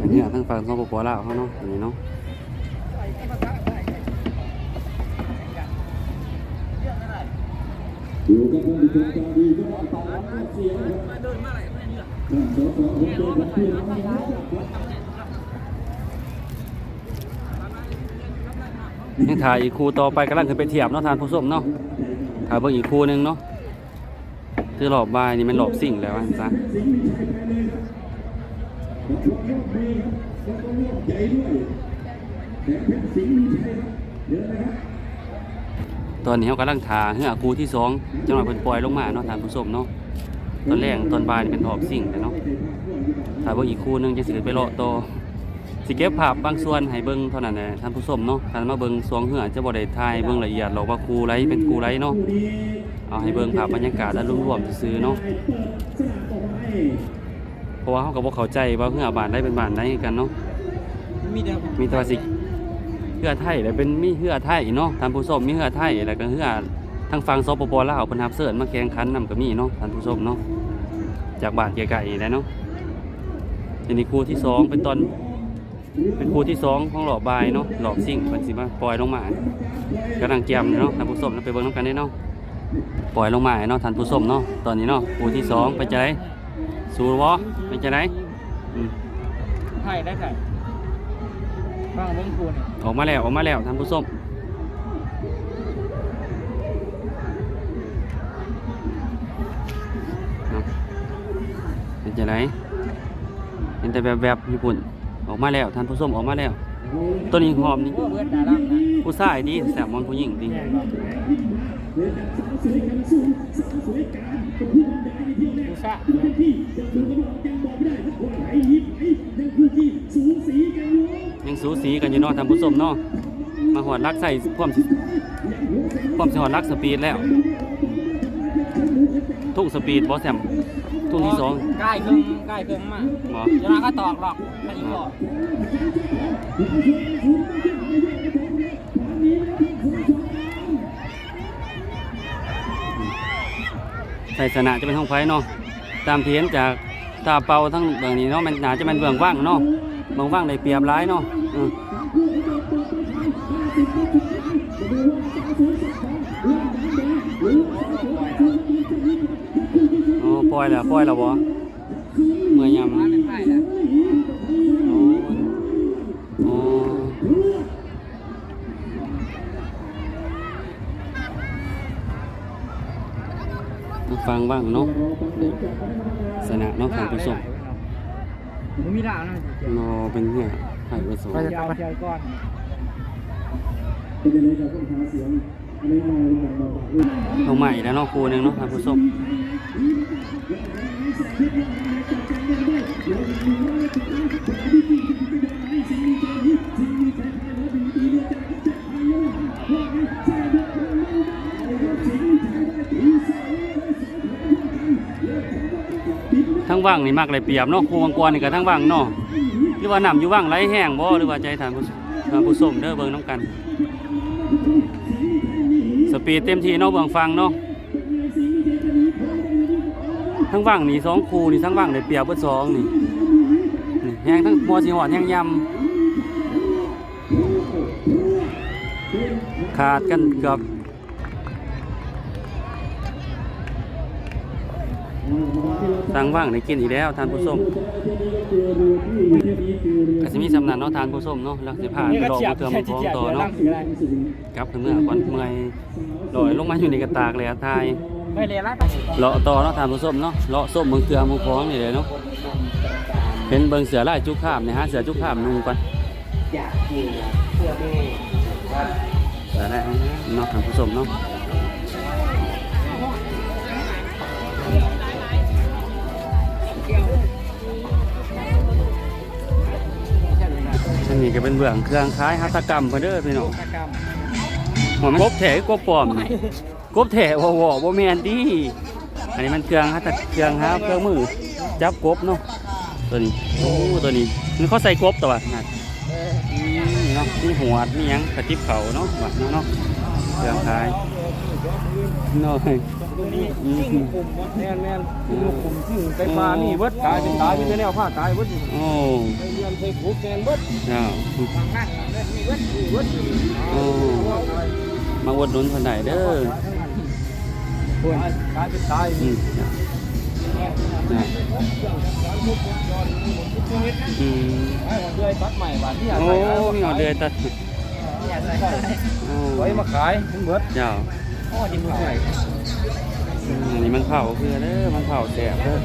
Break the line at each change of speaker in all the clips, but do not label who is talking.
อันนี้ทั้งฝั่งสปปลาวเขาเนาะอันนี้เนาะ
อยู่กับท่านผู้ชมตาดีก็ต่อรับเสียงครับท่านสสผมเป็นคนที่เราไม่รู้จักครับ
ยังถ่ายอีกคู่ต่อไปกำลังขึ้นไปเทียบเนาะทานผู้ชมเนาะถ่ายเบิ่งอีกคู่หนึงเนาะคือรอบบายนี่มันรอบสิ่งแล้วอันะ
สิงห์มีชัยไปเลยครับนักชกยอดดีครับแล้วก็ยอดใหญ่ด้วยแต่เพชรสิงห์มีชัยครับเดี๋ยวนะครับ
ตอนนี้เขากำลังถ่าเฮือคู่ที่สองจังหวะเพิ่นปล่อยลงมาเนาะทานผู้ชมเนาะตอนแรกตอนบ่ายนี่เป็นรอบสิ่งแต่เนาะถ่ายเบิ่งอีกคู่หนึงจะสิไปเลาะต่อสิเก็บภาพบางส่วนให้เบิ่งเท่านั้นแหละท่านผู้ชมเนาะท่านมาเบิ่งสองเฮือจะบ่ได้ถ่ายเบิ่งละเอียดหรอกว่าคู่ไรเป็นคู่ไรเนาะเอาให้เบิ่งภาพบรรยากาศแล้วรวมๆซื่อๆเนาะ
เปิดสนามต่อไป
เพราะว่าเขาก็บ่เข้าใจว่าเฮือบ้านใดเป็นบ้านใดกันเนาะ
มีแต่
มีแต่ว่าสิเฮือไทยแล้วเป็นมีเฮือไทยเนาะท่านผู้ชมมีเฮือไทยแล้วก็เฮือทางฝั่งสปปลาวเพิ่นรับเสิร์ชมาแข่งขันนํก็มีเนาะท่านผู้ชมเนาะจากบ้านไกลๆแหล้วเนาะทีนี้คู่ที่สองเป็นตอนเป็นคู่ที่สองของรอบบ่ายเนาะรอบซิ่งเพิ่นสิมาปล่อยลงมากำลังแจมอยู่เนาะท่านผู้ชมเราไปเบิ่งนํกันได้เนาะปล่อยลงมาให้เนาะท่านผู้ชมเนาะตอนนี้เนาะคู่ที่สองไปจะไดสู้บ่ไปจะไดอืม
ไผ่ได้ไผ่ฟังเบิ้งคูนี่
ออกมาแล้วออกมาแล้วท่านผู้ชมเนาะเป็นจะไหนเป็นแต่แบบแบบๆญี่ปุ่นออกมาแล้วท่านผู้ชมออกมาแล้ว ตัวนี้หอมนี่
โอ้เบิดดาลังนะ
ผู้ชายดีแสบมอนผู้หญิงดี
ชะ
เป็นที่จะดูกันบอกยังบอกไม่ได้ว่าไหนยิบไหนยังคู่ที่สูสีกันอยู่
ยังสูสีกันอยู่เนาะท่านผู้ชมเนาะมาหอดรักใส่พร้อมสิพร้อมสิหอดรักสปีดแล้ว ทุ่งสปีดบอสแซมทุ่งที่สอง
ใกล้เครื่องใกล้เครื่องมา
บอ
เวลาก็ตอกหรอกถ้าอีกบ่
ใส่สนะจะเป็นห้องไฟเนาะ ตามเทียนจากตาเป่าทั้งเบื้องนี้เนาะมันหนาจะเป็นเบื้องว่างเนาะเบื้องว่างในเปรียบร้ายเนาะโอ้ปล่อยแล้วปล่อยแล้วบ่เมื่อยยำ
มาเป็นไผ่แล้ว
โอ้โอ้ มาฟังบ้างเนาะสนะเนาะทางผู้ชม
มันมีดาวนะ
นอเป็นเนี่ยไข่ผสม
ไปจะไปก่อน
เป็นยังไงครับต้องหาเสียงอะไรมาอย่างบอกว่า
ลงใหม่แล้วเนาะครูหนึงเนาะทางผู้ชม ทั้งว่างนี่มากเลยเปียบเนาะครูวังกรนี่กับทั้งว่างเนาะหรือว่าน้ำอยู่ว่างไหลแห้งบ่หรือว่าใจทานผู้ทานผู้ชมเด้อเบิ่งน้ำกัน สปีดเต็มที่เนาะเบื้งฟังเนาะทั้งว่างนี่สองครูนี่ทั้งว่างได้เปียบเบิดสองนี่แห้งทั้งมัวสีหอดแห้งยำขาดกันเกือบ ทั้งว่างได้กินอีกแล้วทานผู้ชมก็จะมีสำนักเนาะทานผู้ชมเนาะแล้วสิผ่าน
นี่
ไป
ก็
รอ
เฉีย
บบเทือม
แค่
ข
จิ
อง
เจีย
ต่อ
เดี๋ยวลั
เนาะ
งคืออะไร
กลับถึงเมื่อก่อนเมื่อยลอยลงมาอยู่ในกระตากเลยอะทาย
ไม่เลยละไป
เลาะต่อเนาะทานผู้ชมเนาะเลาะส้มเมืองเกลือเมืองพ้องนี่เลยเนาะเป็นเบิงเสือลายจุกข้ามเนี่ยฮะเสือจุกข้ามนุ่งก่อน
อยากกินเพื่อแม่
เสือลายเนาะทานผู้ชมเนาะ อันนี้ก็เป็นเบื้องเครื่องคล้ายหัตถกรรมเพื่นเด้อพี่น้อง
กรรม
หัวมันกบแถกบปลอมนี่กบแถวอวอบ่แม่นดิอันนี้มันเครื่องหัตถเครื่องหาเครื่องมือจับกบเนาะตัวนี้โอ้ตัวนี้มันเขาใส่กบตัวน่ะ
เออ
อืมเนาะมีหัวดมีหยังกระติบเขาเนาะว่าเนาะ เครื่องขายน้อย
ตัวนี้สิ่งคุมแม่นแม่นสิ่งคุมสิ่งไฟฟ้ามีเบิดกายเป็นกายเป็นแนวผ้ากายเบิด
โอ้
ไปเรียนไปผูกแกนเบิด
เจ้า
ทางนั้นมีเบิดมีเบิด
โอ้มาอดหนุนคนใดเด้อ
คนกายเป็นกาย
อืมนะอืม
ให้หัวเดือยตัดใหม่บาทที่อยาก
โอ้
ใส่
มีหอเดือยตัดโอ้
ไว้มาขายมันเบิด
เจ้า
พ่อดินมือใหม่
อืมอันนี้มันเผาคือเด้อมันเผาแสบเด้อ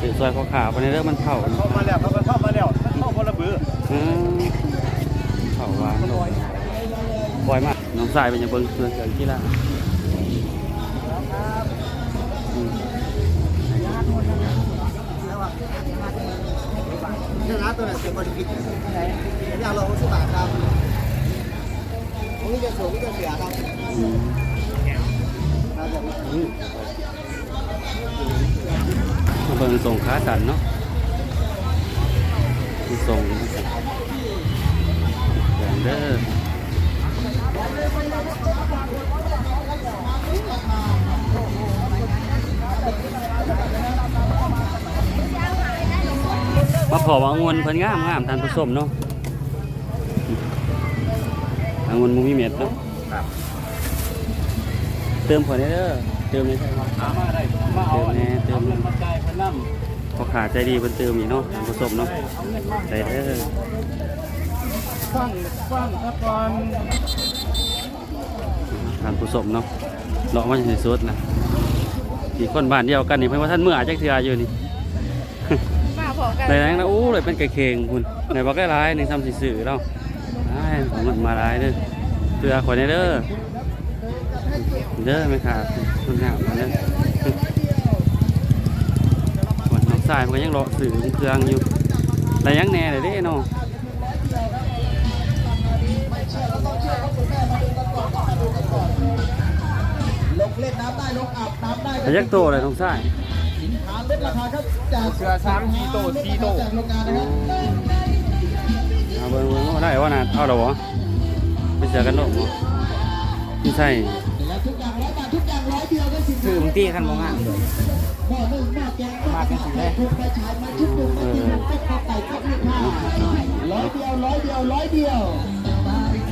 สืซอยขาวขาวไปในเด้อมันเผา
เข้ามาแล้วเข้ามาแล้วเข้าคนละเบือ
อืมเผาหวานปล่อยมากน้องสายเป็นยังเบิ่งเพื่อนเกินที่ละอืม
เนื้อร้านตัวไหนเสียบริกิตอยากลองสิบบาทครับตรง นี้จะสูงนี่จะเสียครับ
อืม
ครับผม
มาเบิ่งส่งขาสันเนาะมีส่งอย่างเด้อมาขอว่างเงินเพิ่นงามงามทานผู้ชมเนาะ อางุนมุมีเม็ดเนาะเติมขอได้เด้อเติมได้ใช่ไหม
มาได้มาเอาเงินมาจ่ายพนัน
พอขาใจดีเพิ่นเติมอีกเนาะทานผู้ชมเนาะ
เอาเงินมา
ใจเด้อ
ฟังฟังตะกอน
ทานผู้ชมเนาะเลาะมาจากสุดนะที่คนบ้านเดียวกันนี่เพิ่นว่าท่านเมื่อจักเทื่ออยู่นี่
มาพอกัน
ในนั้นนะอู้เลยเป็นไก่เข่งคุณในบอกได้ร้ายหนึ่งซ้ำสี่สื่อเราได้ ของมันมาร้ายเด้อเตือขอยในเด้อเด้อไหม่ขาดมันหาวมาเด้อขวันน้องสายมันก็ยังรอสื่อเครื่องอยู่อะไรยังแน่เลยเด้เนาะ
ลงเล่นน้ำได้ลงอาบน้ำได้
ยักโตเลยน้องสาย
ฐานเล่นราคาครับจาก
เสือสามทีโตทีโต
จากโรงงานนะครับ
ได้ว่าน่ะเอาหรอวะไปเจอกันโลกเนาะไม่ใช่
แล้วทุกอย่างร้อยบาททุกอย่างร้อยเดียวได้สิบ
คือมึงตีกันมองอะ
หม้อนึ่งหม้อแกงหม้อเป็นสีแดงทุกกระชายมาชุบหนึ่งมากินเป็ดข้าวไก่ข้าวหนึ่งห้าร้อยเดียวร้อยเดียวร้อยเดียว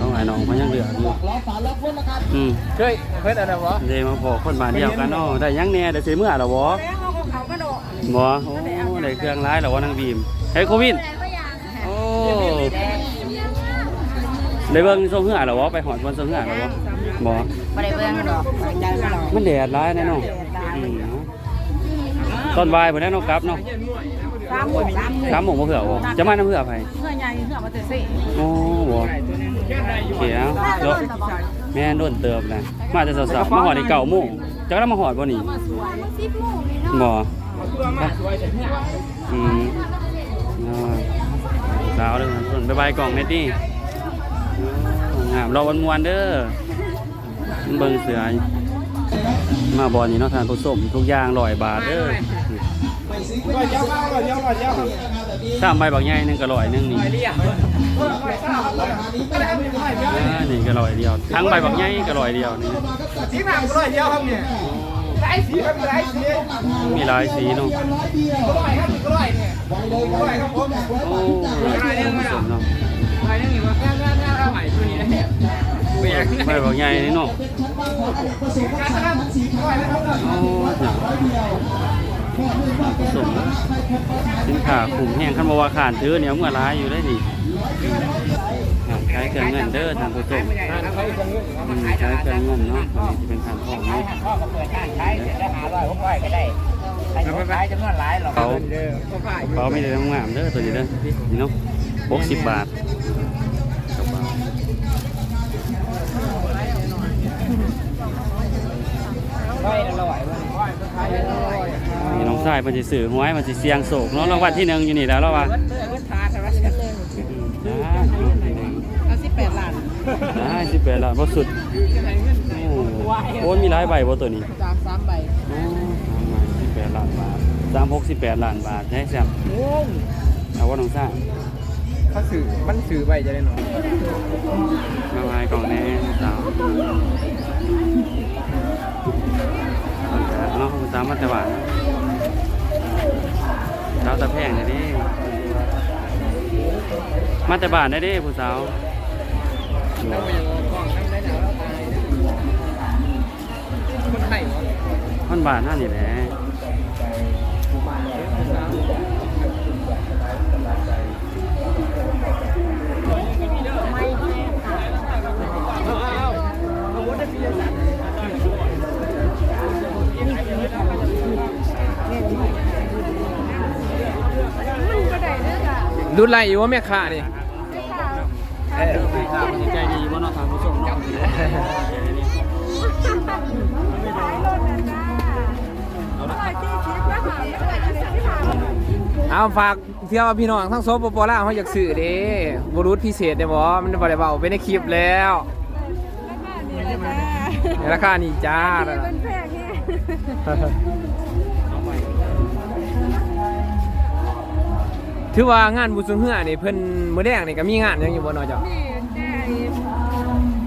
ต้องไอ้น้องมันยังเหลืออยู่
ร้อยฝาแล้วพ้นนะครับ
อืม
เคยเพิ่นอะไรวะ
เดมาพอคนบ้านเดียวกันเนาะได้ยังแน่ได้ซื้อเมื่อหรอวะ
แล้วเขาของเขากระโดด
บ่โอ้ได้เครื่องร้ายหรอวะนางบีมเฮ้ยโควิน
อะไรก็อย่าง
โอ้ ได้เบิ่งส่งเหือหรอวะไปหอดบนส่งเหือหรอวะบ่
ไม่ได้เบิ่งหรอกใจไม่หรอก
มันแดดร้ายแน่เนาะอืมตอนบ่ายพุ่นแน่เนาะกลับเนาะ
สามหมดสามหมด
สามโมงบ่เผื่อบ่จะมาน้ำเผื่อไผ
เพื่อใหญ่เพื่อมาเตะสิ
โอ้บ่โอเคเอาเดี๋ยวแม่นโดนเติมนะมาแต่สาวๆมาหอดอีกเก้าโมงจักได้มาหอดบ่นี่
สิบโมงนี่เนาะ
บ่อืมน้อยสาวเลยส่วนบายบายกล่องเน็ต ดี้งามรอวันมวนๆเด้อมันเบิ่งเสือมาบอลนี่เนาะทานผสมทุกอย่างร้อยบาทเด้อ
ร้อยเดียวร้อยเดียวร้อยเดียว
สามใบบักใหญ่หนึงก็ร้อยหนึงนี่
เรียกร้อยเก้าร้อยไม่ได้ไม่ได้ไม่ได้
อ่านี่ก็ร้อยเดียว ทั้งใบบักใหญ่ก็ร้อยเดียวนี่
สีหนังร้อยเดียวครับเนี่ยหลายสีครับหลายสี
มีหลายสีเนาะ
ร้อยครับร้อยเนี่ยร้อยครับผม
โอ้ผสมเนาะ
ร้อยนึงอยู่ว่าแค่แค่แค่เอาใหม่ตัวนี้นะเนี่ยเบียร์
ใบบักใหญ่นี่เนาะ
การทำสีร้อยนะครับ
โอ้หนังผสมสินค้าขุมแห้งคันบ่ว่าขานถือเนี่ยเมื่อร้ายอยู่ได้นี่ใช้เครื่องเงินเด้อทางผู้ชม
ใช้คนเงิน
อืมใช้เครื่องเงินเนาะอันนี้จะเป็นทางทองเนาะ
พ่อก็เปิดห้างขายเสร็จแล้วหาร้อยหกร้อยก็ได้ใครจะขายจำนวนหลายหรอก
เขา
เด้อก็ขาย
เขาไม่ได้ทำงามเด้อตัวนี้เด้อนี่เนาะ หกสิบบาทกระเป๋า
ร้อยละร้อยวัน
ร้อยก็ขายร้อย
นี่น้องชายมันสิซื้อหวยมันสิเสียงโศกเนาะรางวัลที่หนึ่งอยู่นี่แล้วแล้ววะ
เงินเดือนเงินทานใช่ไหม
ได้
เอาสิบแปดล้าน
ได้สิบแปดล้านบ่สุดโอ้โอ้มีหลายใบบ่ตัวนี้
สามสามใบ
โอ้สิบแปดล้านบาทสามหกสิบแปดล้านบาทใช่แซมเอาว่าน้องชาย
เขาสื่อมันสื่อไปจะได้หน่อย
มาลายกล่องแน่สาวเนาะคุณสาวมาแต่บ้านสาวตะแพงเลยดิมาแต่บ้านได้ดิผู้สาว
นั่งไปยังกล้องนั่งได้หนาวตายคนไทยวะ
คนบ้านนั่นนี่แหละ
รุ่นไรอยู่ว่าแม่ค้านี่
เอ้ยใจดีว่าน้องทางผู้ชม
เอาฝากเที่ยวพี่น้องทั้งโซปปลาวเขาอยากสื่อเด้บรุษพิเศษได้บ่มันบ่ได้เบาไปในคลิปแล้วในราคานี่จ้า ถือว่างานบุญสุงเฮือนี่เพิ่นมื้อแรกนี่ก็มีงานหยังอยู่บ่เนาะจ้ะ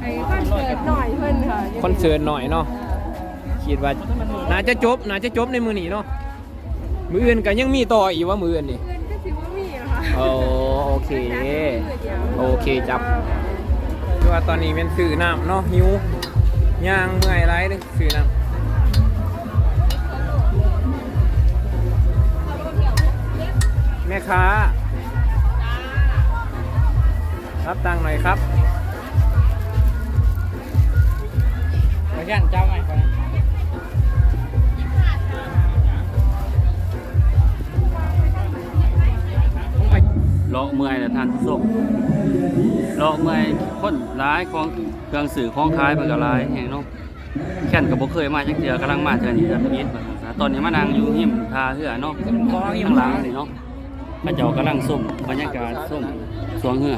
ไอ้คอนเสิร์ตหน่อยเพิ่นค่ะ
คอนเสิร์ตหน่อยเนาะคิดว่าน่าจะจบน่าจะจบในมื้อนี้เนาะมื้ออื่นก็ยังมีต่ออีกว่ามื้ออื่นนี่
เงินก็สิว่ามีเหรอคะ
โอ้โอเค โอเคจับคือว่าตอนนี้เป็นสื่อน้ำเนาะหิวย่างเมื่อยไรเลยสื่อน้ำ แม่ค้า รับตังค์หน่อยครับไปยันเจ้าไหมก่อน
เลาะเมื่อยแต่ทานผู้ชมเลาะเมื่อยคนร้ายของเครื่องสื่อของขายมันก็ร้ายแห่งเนาะแค่นกับบ่เคยมาจักเทื่อกำลังมาเทื่อนี้เทื่อนี้บัดนี้ซะตอนนี้มานั่งอยู่หิมทาเหือเนาะข้างหลังนี่เนาะ พระเจ้ากำลังส้มบรรยากาศส้มสวงเหือ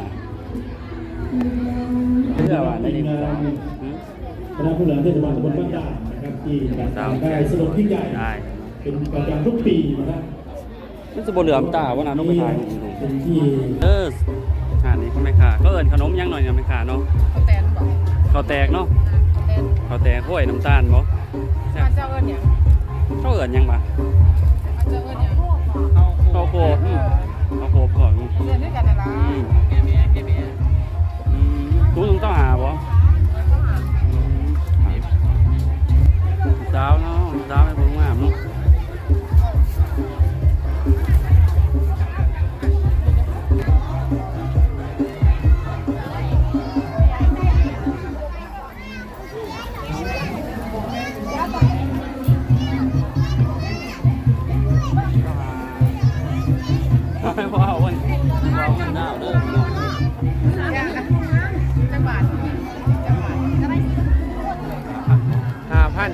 เหือว่าได้ดีกว่าหือ
คณะผู้บริหารเทศบาลตำบลบ้านด่านนะครับที่จัดงานได้สนุกยิ่งใหญ่
ได้
เป็นประจำทุกปีนะครับ
มันจะบ่เหลือมตาว่าน่ะต้องไปถ่าย
เป็นที่
เอออ่านี่คุณแม่ค้าก็เอิ้นขนมยังหน่อยนะแม่ค้าเนาะ
เขาแตนบอก
ข้าวแตกเนาะ
แตน
ข้าวแตกห้วยน้ำตาลบ่แซ่
มั
บ
นจะเอิ้นอย่าง
เขาเอิ้นยังบ่ ข้าวโพดอืมข้าวโพดก่อนอืม
เรียนด้วยกันนะล่ะ
อืมตุ้งต้องหาบ่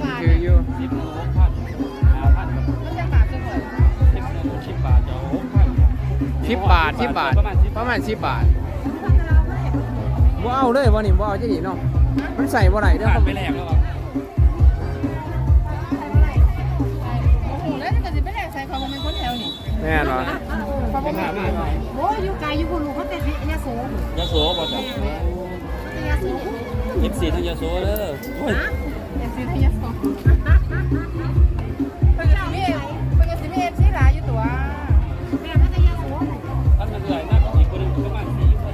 ห้าพัน
ถืออยู่
สิบหนึ่งหกพันห้าพันกับ
มันจังหวัดจังหวัด
สิบหนึ่งสิบบาทจะหกพัน
สิบบาทสิบบาท
ประมาณสิบ
ประมาณสิบบาทบ่เอาเลยบ่นี่บ่เอาจะดีเนาะ มันใส่บ่ไหนเด้อ
ผ่านไปแลกแล้วครับ
โอ้โหแล้วถ้าเกิดสิไปแลกใส่เขามันเป็นคนแถวนี่
แน่นอน
เขาบ่มาโอ้ยอยู่ไกลอยู่คุณลูกเขาเป็นยาโส
ยาโสบ่จ้ะ
ยาโส
ยิบสี่ทั้งยาโสเด้อโอย
ยาโสยาโสเพิ่นก็สิมีเพิ่นก็สิมีเอฟซีหลายอยู่ตัวแม่มันก็ยาโส
ท่านมันเหนื่อยนักอีกคนหนึงประมาณสี่คน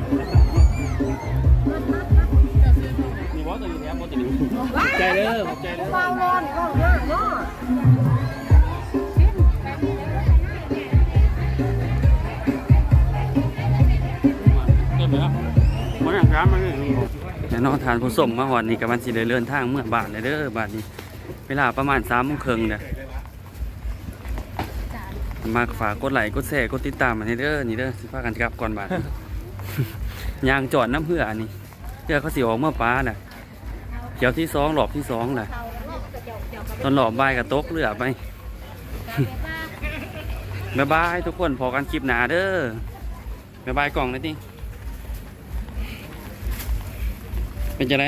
นี่บ่ตัวอยู่แถมบ่ตัวนี้ขอบใจเด้อขอบใจเด้อ
เบาร้อนก็เยอะเนาะ
นี่แน่นอนทานผู้ส่งมาฮอดนี่ก็มันสิได้เดินทางเมื่อบ้านเลยเด้อบ้านนี้ เวลาประมาณ3:30นเด้อมากฝากกดไลค์กดแชร์กดติดตามมาให้เด้อนี่เด้อสิพากันกลับก่อนบ้านยางจอดน้ำเพื่ออันนี้เพื่อเขาสิออกเมื่อป้าน่ะเกี่ยวที่สองหลอบที่สองน่ะตอนหลอบใบายกับตกเรือไปบ๊ายบายทุกคนพอกันคลิปหนาเด้อบ๊ายบายกล่องเลยติ เป็นจะไร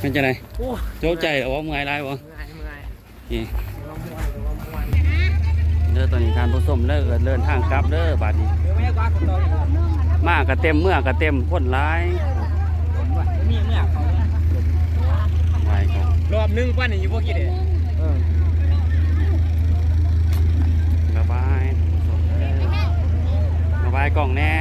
เป็นจะไร
โอ้
จ๊กใจเหรอวะมึงไงไรวะ
เมื่อมือย
นี่เด้เดี๋นอตอนนี้ทานผสมเลิกเดินทางกลับเด้อบาดนี้
ดี๋ยวไม่ไกวาดคนต่ออีก
มากกัเต็มเมื่อกัเต็มพ่นร้าย
มีเมื่อเขา
ไว้ก่อน
รอบนึงป้านี่อยู่พวกกี่เด้เอ
ระบายระบายกล่องแน่